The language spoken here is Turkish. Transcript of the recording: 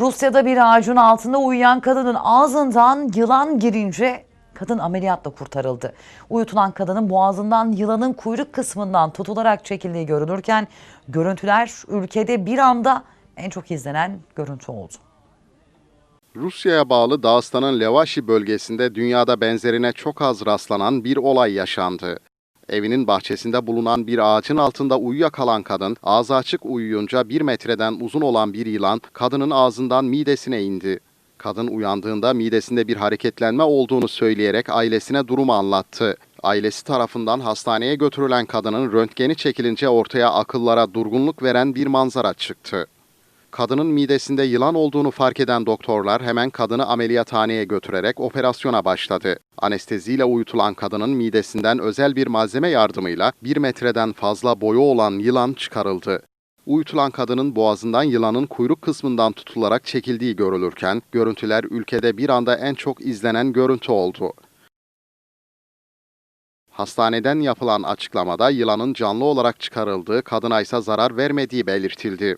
Rusya'da bir ağacın altında uyuyan kadının ağzından yılan girince kadın ameliyatla kurtarıldı. Uyutulan kadının boğazından yılanın kuyruk kısmından tutularak çekildiği görülürken görüntüler ülkede bir anda en çok izlenen görüntü oldu. Rusya'ya bağlı Dağıstan'ın Levaşi bölgesinde dünyada benzerine çok az rastlanan bir olay yaşandı. Evinin bahçesinde bulunan bir ağacın altında uyuyakalan kadın, ağzı açık uyuyunca bir metreden uzun olan bir yılan kadının ağzından midesine indi. Kadın uyandığında midesinde bir hareketlenme olduğunu söyleyerek ailesine durumu anlattı. Ailesi tarafından hastaneye götürülen kadının röntgeni çekilince ortaya akıllara durgunluk veren bir manzara çıktı. Kadının midesinde yılan olduğunu fark eden doktorlar hemen kadını ameliyathaneye götürerek operasyona başladı. Anesteziyle uyutulan kadının midesinden özel bir malzeme yardımıyla bir metreden fazla boyu olan yılan çıkarıldı. Uyutulan kadının boğazından yılanın kuyruk kısmından tutularak çekildiği görülürken, görüntüler ülkede bir anda en çok izlenen görüntü oldu. Hastaneden yapılan açıklamada yılanın canlı olarak çıkarıldığı, kadına ise zarar vermediği belirtildi.